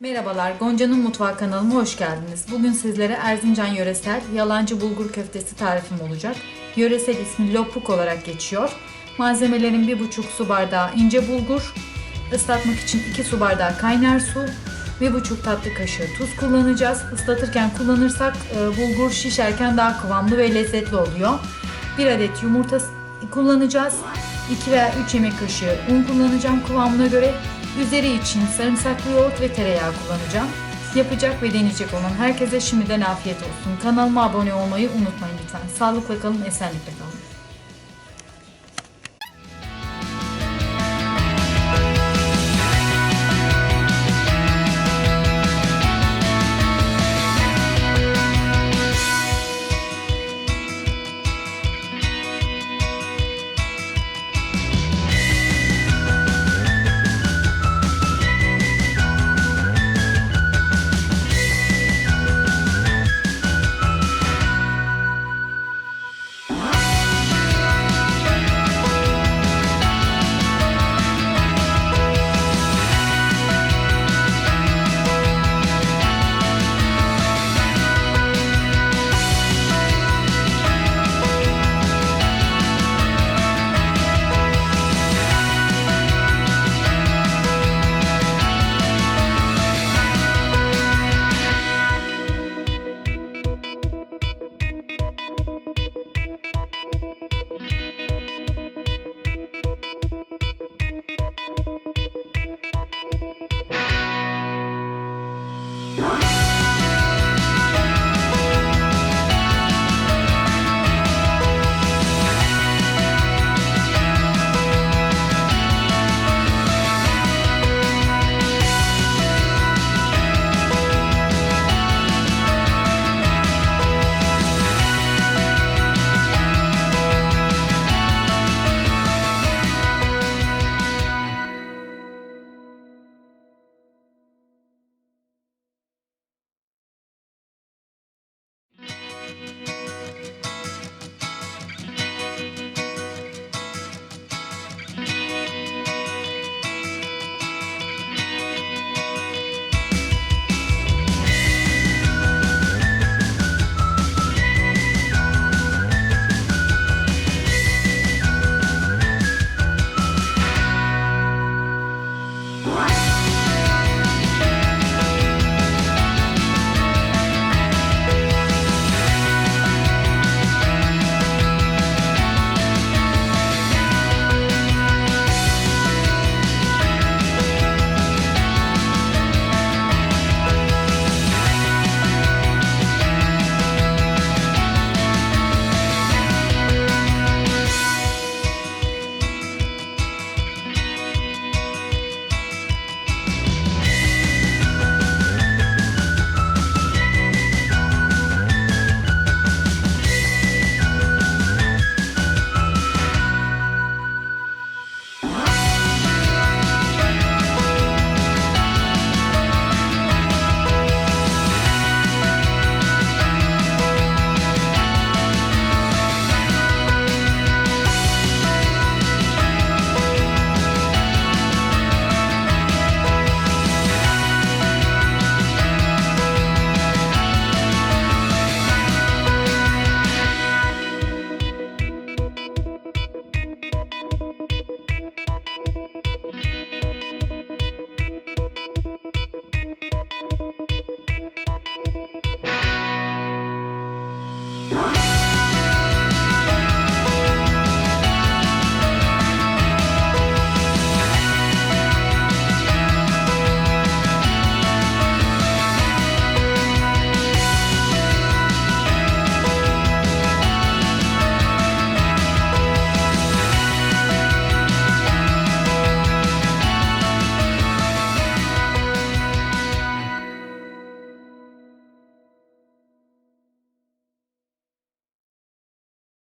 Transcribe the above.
Merhabalar, Gonca'nın Mutfağı kanalıma hoş geldiniz. Bugün sizlere Erzincan yöresel yalancı bulgur köftesi tarifim olacak. Yöresel ismi lopuk olarak geçiyor. Malzemelerin 1,5 su bardağı ince bulgur, ıslatmak için 2 su bardağı kaynar su, 1,5 tatlı kaşığı tuz kullanacağız. Islatırken kullanırsak e, bulgur şişerken daha kıvamlı ve lezzetli oluyor. 1 adet yumurta kullanacağız. 2 veya 3 yemek kaşığı un kullanacağım kıvamına göre. Üzeri için sarımsaklı yoğurt ve tereyağı kullanacağım. Yapacak ve deneyecek olan herkese şimdiden afiyet olsun. Kanalıma abone olmayı unutmayın lütfen. Sağlıkla kalın, esenlikle kalın.